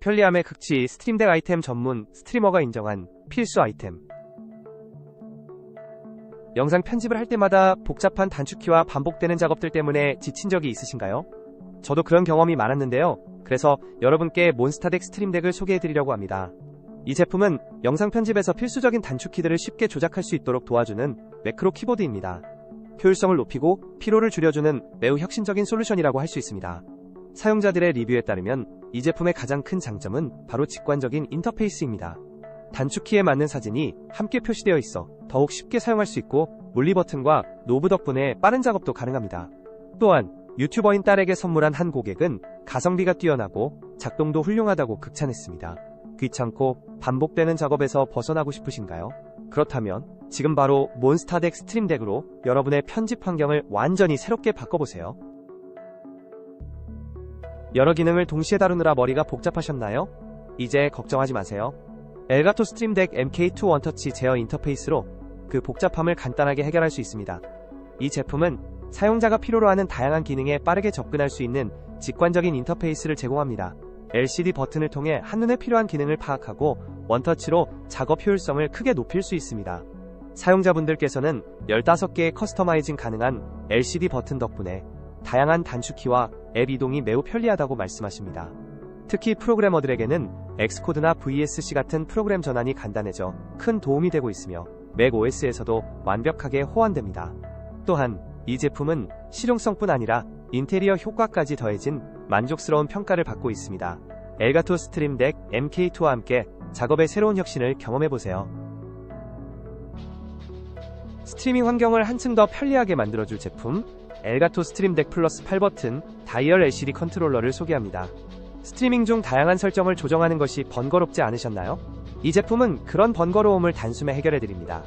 편리함의 극치 스트림덱 아이템 전문 스트리머가 인정한 필수 아이템. 영상 편집을 할 때마다 복잡한 단축키와 반복되는 작업들 때문에 지친 적이 있으신가요? 저도 그런 경험이 많았는데요. 그래서 여러분께 몬스타덱 스트림덱을 소개해드리려고 합니다. 이 제품은 영상 편집에서 필수적인 단축키들을 쉽게 조작할 수 있도록 도와주는 매크로 키보드입니다. 효율성을 높이고 피로를 줄여주는 매우 혁신적인 솔루션이라고 할 수 있습니다. 사용자들의 리뷰에 따르면 이 제품의 가장 큰 장점은 바로 직관적인 인터페이스입니다. 단축키에 맞는 사진이 함께 표시되어 있어 더욱 쉽게 사용할 수 있고 물리 버튼과 노브 덕분에 빠른 작업도 가능합니다. 또한 유튜버인 딸에게 선물한 한 고객은 가성비가 뛰어나고 작동도 훌륭하다고 극찬했습니다. 귀찮고 반복되는 작업에서 벗어나고 싶으신가요? 그렇다면 지금 바로 몬스타덱 스트림덱으로 여러분의 편집 환경을 완전히 새롭게 바꿔보세요. 여러 기능을 동시에 다루느라 머리가 복잡하셨나요? 이제 걱정하지 마세요. 엘가토 스트림덱 MK2 원터치 제어 인터페이스로 그 복잡함을 간단하게 해결할 수 있습니다. 이 제품은 사용자가 필요로 하는 다양한 기능에 빠르게 접근할 수 있는 직관적인 인터페이스를 제공합니다. LCD 버튼을 통해 한눈에 필요한 기능을 파악하고 원터치로 작업 효율성을 크게 높일 수 있습니다. 사용자분들께서는 15개의 커스터마이징 가능한 LCD 버튼 덕분에 다양한 단축키와 앱 이동이 매우 편리하다고 말씀하십니다. 특히 프로그래머들에게는 엑스코드나 VSC 같은 프로그램 전환이 간단해져 큰 도움이 되고 있으며 맥 OS에서도 완벽하게 호환됩니다. 또한 이 제품은 실용성뿐 아니라 인테리어 효과까지 더해진 만족스러운 평가를 받고 있습니다. 엘가토 스트림덱 MK2와 함께 작업의 새로운 혁신을 경험해보세요. 스트리밍 환경을 한층 더 편리하게 만들어줄 제품 엘가토 스트림덱 플러스 8버튼 다이얼 LCD 컨트롤러를 소개합니다. 스트리밍 중 다양한 설정을 조정하는 것이 번거롭지 않으셨나요? 이 제품은 그런 번거로움을 단숨에 해결해드립니다.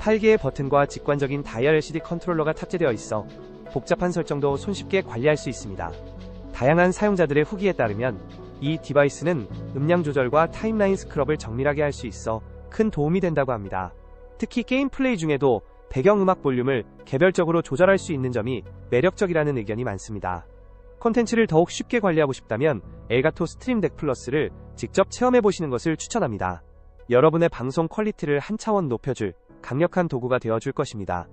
8개의 버튼과 직관적인 다이얼 LCD 컨트롤러가 탑재되어 있어 복잡한 설정도 손쉽게 관리할 수 있습니다. 다양한 사용자들의 후기에 따르면 이 디바이스는 음량 조절과 타임라인 스크럽을 정밀하게 할 수 있어 큰 도움이 된다고 합니다. 특히 게임 플레이 중에도 배경음악 볼륨을 개별적으로 조절할 수 있는 점이 매력적이라는 의견이 많습니다. 콘텐츠를 더욱 쉽게 관리하고 싶다면 엘가토 스트림 덱 플러스를 직접 체험해 보시는 것을 추천합니다. 여러분의 방송 퀄리티를 한 차원 높여줄 강력한 도구가 되어 줄 것입니다.